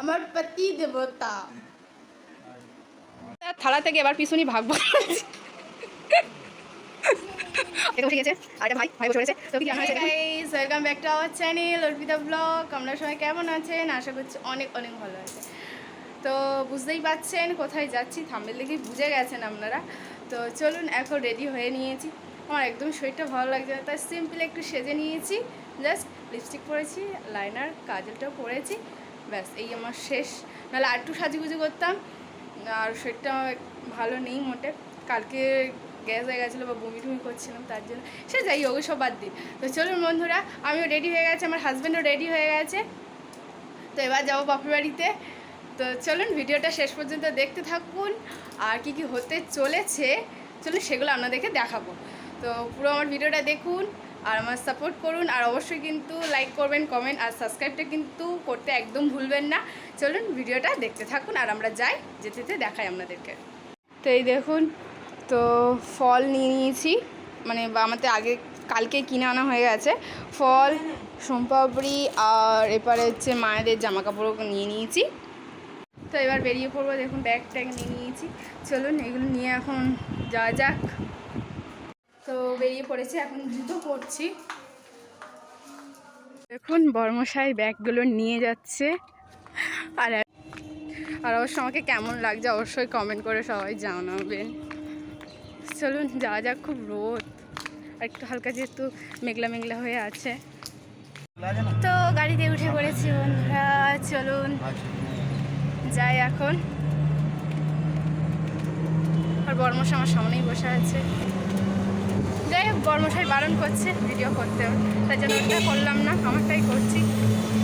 আমার পতি দেবতা। থালা থেকে এবার পিছুনি ভাগ ভাগ করেছে। এটা বসে গেছে? আর এটা ভাই ভাই বসে রয়েছে। তো কি জানা guys welcome back to our channel Arpita blog সবাই কেমন আছেন? আশা করছি অনেক অনেক ভালো আছে তো বুঝতেই পাচ্ছেন কোথায় যাচ্ছি থাম্বেল দেখেই বুঝে গেছেন আপনারা। তো চলুন এখন রেডি হয়ে নিয়েছি। আমার একদম শরীরটা ভালো লাগছে না, তাই সিম্পল একটু সেজে নিয়েছি। জাস্ট লিপস্টিক পরেছি লাইনার কাজলটাও পরেছি। ব্যাস, এই আমার শেষ। নাহলে আর একটু সাজুগুজু করতাম। আর শরীরটা ভালো নেই মোটে। কালকে গ্যাস হয়ে গেছিল বা বমি টুমি করছিলাম, তার জন্য। সে যাই হোক সব বাদ দিই। তো চলুন বন্ধুরা, আমিও রেডি হয়ে গেছে, আমার হাজব্যান্ডও রেডি হয়ে গেছে। তো এবার যাব বাপের বাড়িতে। তো চলুন ভিডিওটা শেষ পর্যন্ত দেখতে থাকুন আর কি কি হতে চলেছে। চলুন সেগুলো আপনাদেরকে দেখাবো। তো পুরো আমার ভিডিওটা দেখুন আর আমার সাপোর্ট করুন আর অবশ্যই কিন্তু লাইক করবেন কমেন্ট আর সাবস্ক্রাইবটা কিন্তু করতে একদম ভুলবেন না। চলুন ভিডিওটা দেখতে থাকুন আর আমরা যাই যেতে যেতে দেখাই আপনাদেরকে। তো এই দেখুন, তো ফল নিয়ে নিয়েছি। মানে বা আমাদের আগে কালকে কিনে আনা হয়ে গেছে। ফল, সোমপাপড়ি আর এবারে হচ্ছে মায়েদের জামা কাপড়ও নিয়ে নিয়েছি। তো এবার বেরিয়ে পড়ব, দেখুন ব্যাগ ট্যাগ নিয়ে নিয়েছি। চলুন, এগুলো নিয়ে এখন যাওয়া যাক। তো বেরিয়ে পড়েছি, এখন জুতো পরছি। দেখুন, বর্মশাই ব্যাগগুলো নিয়ে যাচ্ছে। আর আর অবশ্য আমাকে কেমন লাগছে অবশ্যই কমেন্ট করে সবাই জানাবেন। চলুন, যাওয়া যাক, খুব রোদ। আর একটু হালকা যেহেতু মেঘলা মেঘলা হয়ে আছে। তো গাড়িতে উঠে পড়েছি বন্ধুরা, চলুন। যাই এখন। আর বর্মশা আমার সামনেই বসে আছে। যাই হোক, বর্মশাই বারণ করছে ভিডিও করতে তাই জন্য ওটা করলাম না, আমারটাই করছি।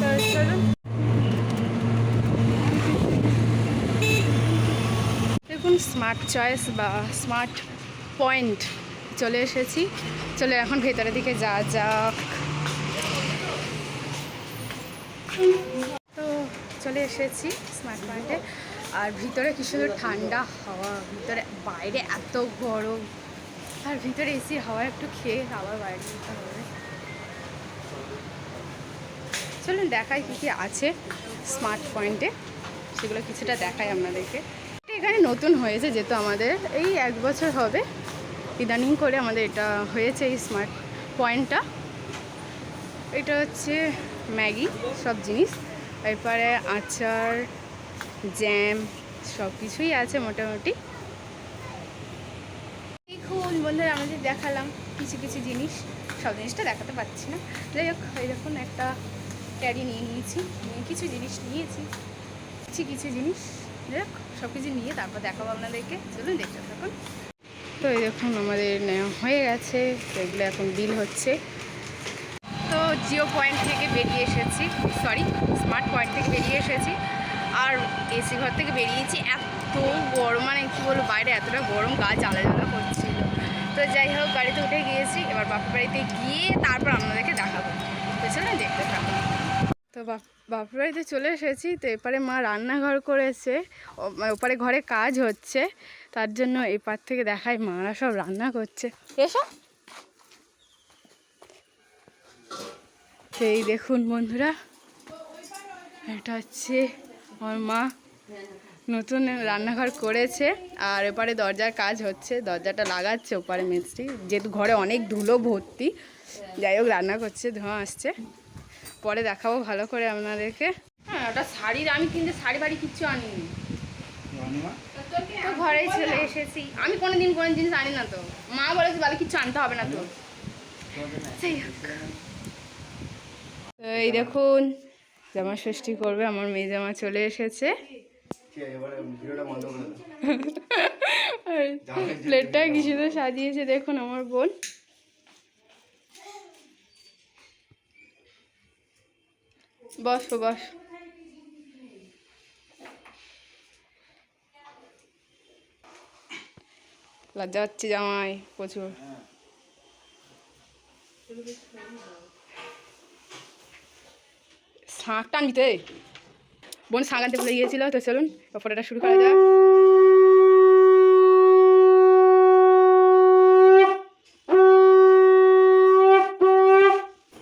তো চলুন। দেখুন স্মার্ট চয়েস বা স্মার্ট পয়েন্ট চলে এসেছি। চলে এখন ভেতরের দিকে যা যাক। চলে এসেছি স্মার্ট পয়েন্টে আর ভিতরে কি সুন্দর ঠান্ডা হাওয়া, ভিতরে বাইরে এত গরম। আর ভিতরে এসি হাওয়া একটু খেয়ে আবার বাইরে যেতে হবে। চলুন দেখাই কী কী আছে স্মার্ট পয়েন্টে সেগুলো কিছুটা দেখাই আপনাদেরকে। এখানে নতুন হয়েছে যেহেতু আমাদের। এই এক বছর হবে। ইদানিং করে আমাদের এটা হয়েছে এই স্মার্ট পয়েন্টটা এটা হচ্ছে ম্যাগি সব জিনিস। এরপরে আচার জ্যাম সব কিছুই আছে মোটামুটি। দেখুন বন্ধুরা আমাদের দেখালাম কিছু কিছু জিনিস, সব জিনিসটা দেখাতে পারছি না। যাই হোক দেখুন একটা ক্যারি নিয়ে নিয়েছি, নিয়ে কিছু জিনিস নিয়েছি, কিছু কিছু জিনিস। যাই হোক সব কিছু নিয়ে তারপর দেখাবো আপনাদেরকে। চলুন দেখতে থাকুন। তো এই দেখুন, আমাদের নেওয়া হয়ে গেছে। এগুলো এখন বিল হচ্ছে। তো জিও পয়েন্ট থেকে বেরিয়ে এসেছি। সরি স্মার্ট পয়েন্ট থেকে বেরিয়ে এসেছি। আর এসি ঘর থেকে বেরিয়েছি। এত গরম মানে কী বলব, বাইরে এতটা গরম, গা জ্বালা জ্বালা করছিল তো যাই হোক, গাড়িতে উঠে গিয়েছি। এবার বাপের বাড়িতে গিয়ে তারপর আপনাদেরকে দেখাবো। তো চলুন দেখতে থাকুন। তো বাপ, বাপের বাড়িতে চলে এসেছি। তো এপারে মা রান্নাঘর করেছে। মানে ওপারে ঘরে কাজ হচ্ছে। তার জন্য এপার থেকে দেখায় মারা সব রান্না করছে। এসো। এই দেখুন বন্ধুরা এটা হচ্ছে আমার মা নতুন রান্নাঘর করেছে আর এপারে দরজার কাজ হচ্ছে দরজাটা লাগাচ্ছে ওপারে মিস্ত্রি যেহেতু ঘরে অনেক ধুলো ভর্তি যাই হোক রান্না করছে ধোঁয়া আসছে। পরে দেখাবো ভালো করে আপনাদেরকে। হ্যাঁ ওটা শাড়ির আমি কিন্তু শাড়ি বাড়ি কিচ্ছু আনিনি। তো ঘরেই চলে এসেছি। আমি কোনো দিন কোনো জিনিস আনি না তো। মা বলেছে বলে কিচ্ছু আনতে হবে না তো। হোক। তো এই দেখুন, জামা ষষ্ঠী করবে, আমার মেয়ে জামা চলে এসেছে। প্লেটটা সাজিয়েছে, দেখুন আমার বোন। বসো, বস। লজ্জা হচ্ছে জামাই, প্রচুর। শাঁখ টানবিতে বোন শাঁখ আনতে ভুলে গিয়েছিল, তো চলুন ফটোটা শুরু করা যাক।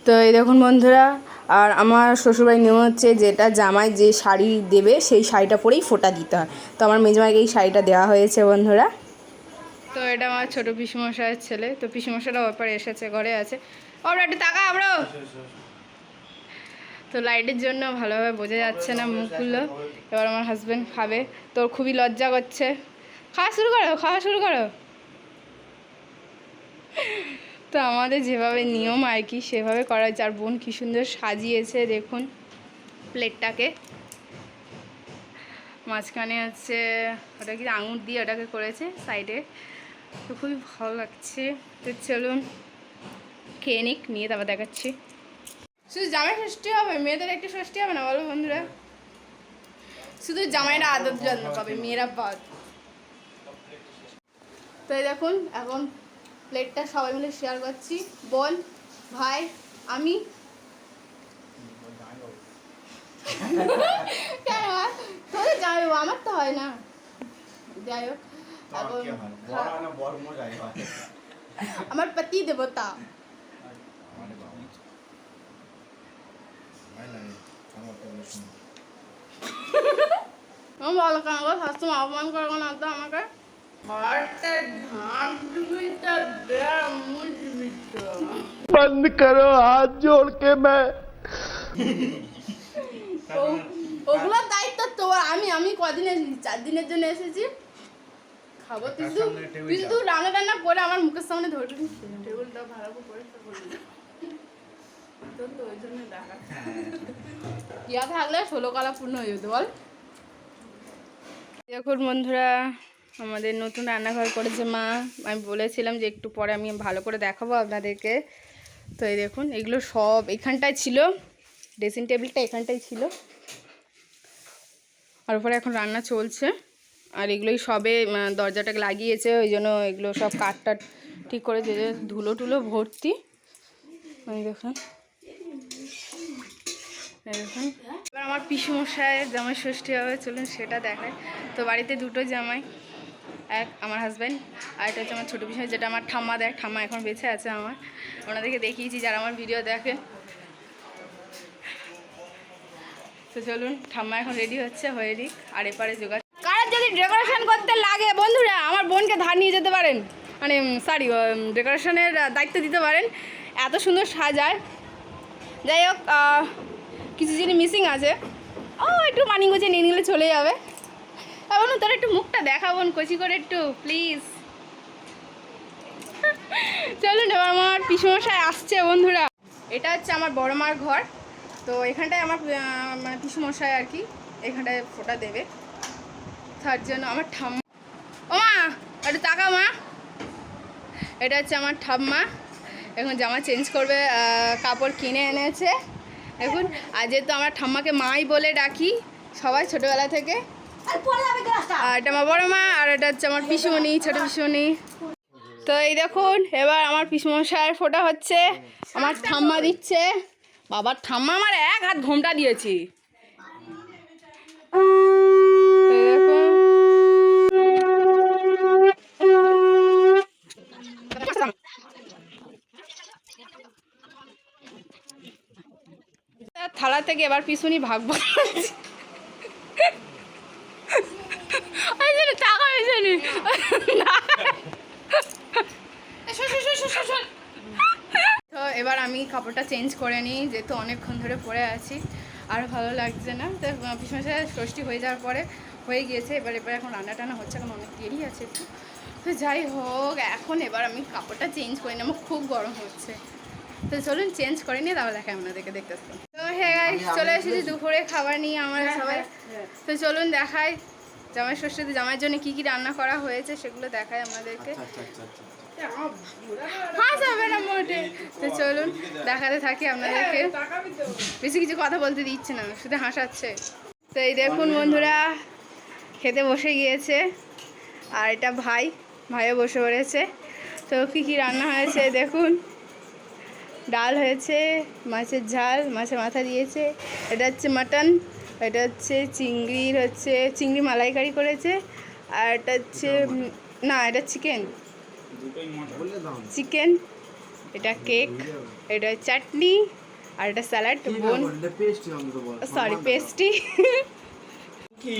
তো এই দেখুন বন্ধুরা, আর আমার শ্বশুরবাড়ির নিয়ম হচ্ছে যেটা জামাই যে শাড়ি দেবে, সেই শাড়িটা পরেই ফোটা দিতে হয়। তো আমার মেজমাইকে এই শাড়িটা দেওয়া হয়েছে বন্ধুরা। তো এটা আমার ছোটো পিসিমশাইয়ের ছেলে, তো পিসিমশাইটা ব্যাপারে এসেছে, ঘরে আছে। ওরা একটু তাকা আমরা তো লাইটের জন্য ভালোভাবে বোঝা যাচ্ছে না মুখগুলো। এবার আমার হাজব্যান্ড খাবে। তোর খুবই লজ্জা করছে। খাওয়া শুরু করো, খাওয়া শুরু করো। তো আমাদের যেভাবে নিয়ম আর কি, সেভাবে করা হয়েছে। আর বোন কী সুন্দর সাজিয়েছে, দেখুন প্লেটটাকে মাঝখানে হচ্ছে, ওটা কি আঙুর দিয়ে ওটাকে করেছে সাইডে তো খুবই ভালো লাগছে। তো চলুন, খেয়ে নিক, নিয়ে তারপর দেখাচ্ছি। শুধু জামাই ষষ্ঠী হবে মেয়েদের একটু ষষ্ঠী হবে না বলো বন্ধুরা? শুধু জামাইরা আদর যত্ন পাবে মেয়েরা বাদ তো দেখুন এখন প্লেটটা সবাই মিলে শেয়ার করছি। বোন ভাই আমি। কেন তোদের বাবু, আমার তো হয় না। যাই হোক আমার পতি দেবতা আরে বাবা। ভালো লাগে, আমার তো বেশ সুন্দর। আমি ভালো কেন গো শাশুড়ি অপমান করবো না তো আমাকে ঘরটা ধান ডুবিটা বেড়া মুজবিটা बंद करो हाथ जोड़ के मैं ও- ওগুলোর দায়িত্ব তোমার আমি আমি কদিন এসেছি চার দিনের জন্য এসেছি খাবো তুই শুধু সামনে টেবিল তুই শুধু রান্না টান্না করে আমার মুখের সামনে ধরবি টেবিলটা ভালো করে জন্য ডাকা ইয়া থাকলে ষোলো কলা পূর্ণ হয়ে যেত, বল। বন্ধুরা, আমাদের নতুন রান্নাঘর করেছে মা। আমি বলেছিলাম যে একটু পরে আমি ভালো করে দেখাবো আপনাদেরকে। তো এই দেখুন, এগুলো সব এখানটায় ছিল। ড্রেসিং টেবিলটা এখানটাই ছিল। আর উপরে এখন রান্না চলছে। আর এগুলোই সবে দরজাটাকে লাগিয়েছে। ওই জন্য এগুলো সব কাঠটা ঠিক করে যে ধুলো টুলো ভর্তি। দেখুন। এবার আমার পিসমশায়ের জামাই ষষ্ঠী হবে, চলুন সেটা দেখায় তো বাড়িতে দুটো জামাই, এক আমার হাজব্যান্ড আর এটা হচ্ছে আমার ছোটো পিসমা যেটা আমার ঠাম্মা দেখ ঠাম্মা এখন বেঁচে আছে আমার। ওনাদেরকে দেখিয়েছি, যারা আমার ভিডিও দেখে। তো চলুন, ঠাম্মা এখন রেডি হচ্ছে, হয়ে দিক, আর এপারে যোগাযোগ। কার যদি ডেকোরেশন করতে লাগে, বন্ধুরা, আমার বোনকে ধার নিয়ে যেতে পারেন। মানে সরি ডেকোরেশনের দায়িত্ব দিতে পারেন। এত সুন্দর সাজায়। যাই হোক কিছু জিনিস মিসিং আছে, ও, একটু মানি গুছিয়ে নিয়ে নিলে চলে যাবে। এখন তোর একটু মুখটা দেখাবোন কচি করে একটু প্লিজ চলুন, এবার আমার পিসমশাই আসছে, বন্ধুরা। এটা হচ্ছে আমার বড় মার ঘর। তো এখানটায় আমার মানে পিসমশাই আর কি, এখানটায় ফোটা দেবে। তার জন্য আমার ঠাম্মা ও মা, একটু তাকা, মা। এটা হচ্ছে আমার ঠাম্মা। এখন জামা চেঞ্জ করবে কাপড় কিনে এনেছে। এখন আর যেহেতু আমার ঠাম্মাকে মাই বলে ডাকি সবাই ছোটোবেলা থেকে আর এটা আমার বড় মা আর এটা হচ্ছে আমার পিসুমণি ছোটো পিসুমণি। তো এই দেখুন এবার আমার পিসমশায়ের ফোটা হচ্ছে আমার ঠাম্মা দিচ্ছে। বাবার ঠাম্মা আমার এক হাত ঘোমটা দিয়েছি এই দেখুন। থালা থেকে এবার পিছনই ভাগবো এই তো এবার আমি কাপড়টা চেঞ্জ করে নিই যেহেতু অনেকক্ষণ ধরে পরে আছি। আর ভালো লাগছে না। তো পিছনে ষষ্ঠী হয়ে যাওয়ার পরে হয়ে গিয়েছে। এবার এবার এখন রান্না টান্না হচ্ছে এখন অনেক দেরি আছে একটু। তো যাই হোক এখন এবার আমি কাপড়টা চেঞ্জ করে নিই। আমার খুব গরম হচ্ছে। তো চলুন চেঞ্জ করে নিয়ে তারপর দেখাই আপনাদেরকে দেখতে তো হ্যাঁ চলে এসেছি দুপুরে খাবার নিয়ে আমরা সবাই। তো চলুন দেখাই জামাই ষষ্ঠীতে জামাইয়ের জন্য কী কী রান্না করা হয়েছে সেগুলো দেখাই আপনাদেরকে আচ্ছা আচ্ছা আচ্ছা হবে না মোটে। তো চলুন দেখাতে থাকি আপনাদেরকে। বেশি কিছু কথা বলতে দিচ্ছে না শুধু হাসাচ্ছে। তো এই দেখুন বন্ধুরা খেতে বসে গিয়েছে। আর এটা ভাই ভাইও বসে পড়েছে। তো কী কী রান্না হয়েছে দেখুন। ডাল হয়েছে মাছের ঝাল মাছের মাথা দিয়েছে। এটা হচ্ছে মাটন এটা হচ্ছে চিংড়ির হচ্ছে চিংড়ি মালাইকারি করেছে। আর এটা হচ্ছে না এটা চিকেন। চিকেন এটা কেক এটা চাটনি আর এটা স্যালাড বোন। সরি পেস্টি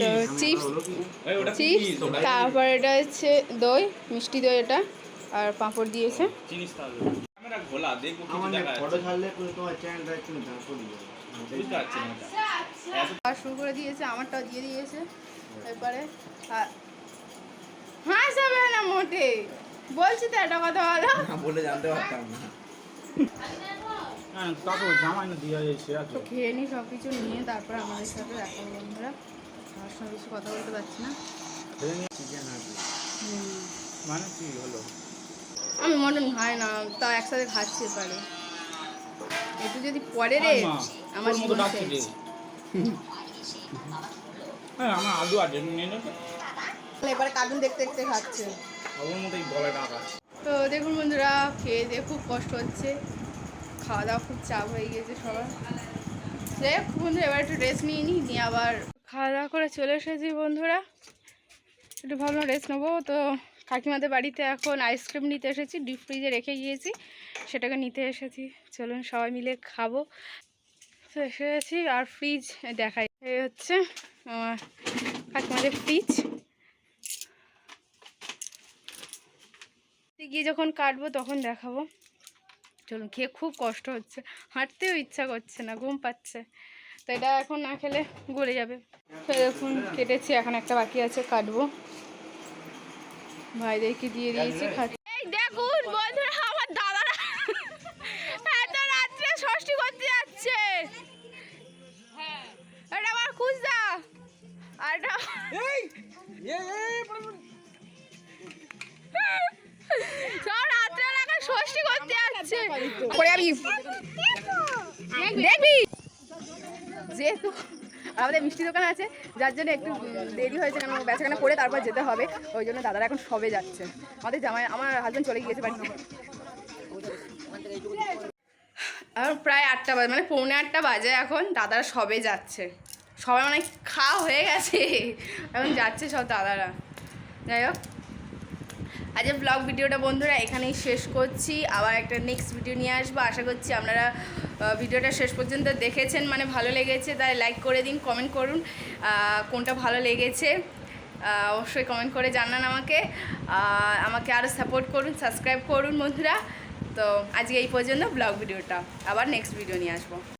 তো চিপস চিপস তারপর এটা হচ্ছে দই মিষ্টি দই এটা আর পাঁপড় দিয়েছে। ক্যামেরা খোলা দেখব কিছু আমার দেখা ফটো ছাড়লে পুরো তোমার চ্যানেলটা একটু তারপর বুঝতে পারছি না। আর শুরু করে দিয়েছে আমারটাও দিয়ে দিয়েছে। এরপরে আর- হাসাবে না মোটে। বলছি তো একটা কথা বলো। বলে জানতে পারতাম না। হ্যাঁ না খেয়ে নিই সব কিছু নিয়ে তারপর আমাদের সাথে দেখা হবে বন্ধুরা। আমার সঙ্গে কিছু কথা বলতে পারছি না। মানে কি হলো? আমি মটন খাই না তা একসাথে খাচ্ছি পারে একটু যদি পরে রে আমার জীবন শেষ। হ্যাঁ আমার আলু আছে নিয়ে নেবে এবারে কার্টুন দেখতে দেখতে খাচ্ছে। ওর ডাকা তো দেখুন বন্ধুরা খেয়ে দিয়ে খুব কষ্ট হচ্ছে। খাওয়া দাওয়া খুব চাপ হয়ে গিয়েছে সবার। যাই হোক বন্ধুরা এবার একটু রেস্ট নিয়ে নিই নিয়ে আবার খাওয়া দাওয়া করে চলে এসেছি বন্ধুরা। একটু ভাবলাম রেস্ট নেব তো। কাকিমাদের বাড়িতে এখন আইসক্রিম নিতে এসেছি, ডিপ ফ্রিজে রেখে গিয়েছি, সেটাকে নিতে এসেছি। চলুন সবাই মিলে খাব। তো এসেছি আর ফ্রিজ দেখাই। এই হচ্ছে, আমার কাকিমাদের ফ্রিজ গিয়ে যখন কাটবো তখন দেখাবো। চলুন, খেয়ে খুব কষ্ট হচ্ছে। হাঁটতেও ইচ্ছা করছে না, ঘুম পাচ্ছে। তো এটা এখন না খেলে গলে যাবে। তো দেখুন, কেটেছি, এখন একটা বাকি আছে, কাটবো। ভাইদেরকে দিয়ে দিয়েছি এই দেখুন বন্ধুরা আমার দাদারা এত রাত্রে ষষ্ঠী করতে যাচ্ছে। এটা আমার খুঁজদা। আর সব এখন ষষ্ঠী করতে যাচ্ছে। দেখবি? যেহেতু আমাদের মিষ্টি দোকান আছে, যার জন্য একটু দেরি হয়েছে কারণ বেচাকেনা করে তারপর যেতে হবে, ওই জন্য দাদারা এখন সবে যাচ্ছে। আমাদের জামাই, আমার হাজব্যান্ড চলে গিয়েছে বাড়িতে আর প্রায় আটটা বাজে মানে পৌনে আটটা বাজে এখন, দাদারা সবে যাচ্ছে। সবাই মানে খাওয়া হয়ে গেছে, এখন যাচ্ছে সব দাদারা। যাই হোক। আজকে ব্লগ ভিডিওটা বন্ধুরা এখানেই শেষ করছি। আবার একটা নেক্সট ভিডিও নিয়ে আসব। আশা করছি আপনারা ভিডিওটা শেষ পর্যন্ত দেখেছেন। মানে ভালো লেগেছে, তাই লাইক করে দিন কমেন্ট করুন কোনটা ভালো লেগেছে। অবশ্যই কমেন্ট করে জানান আমাকে। আমাকে আরও সাপোর্ট করুন সাবস্ক্রাইব করুন বন্ধুরা। তো আজকে এই পর্যন্ত ব্লগ ভিডিওটা। আবার নেক্সট ভিডিও নিয়ে আসব।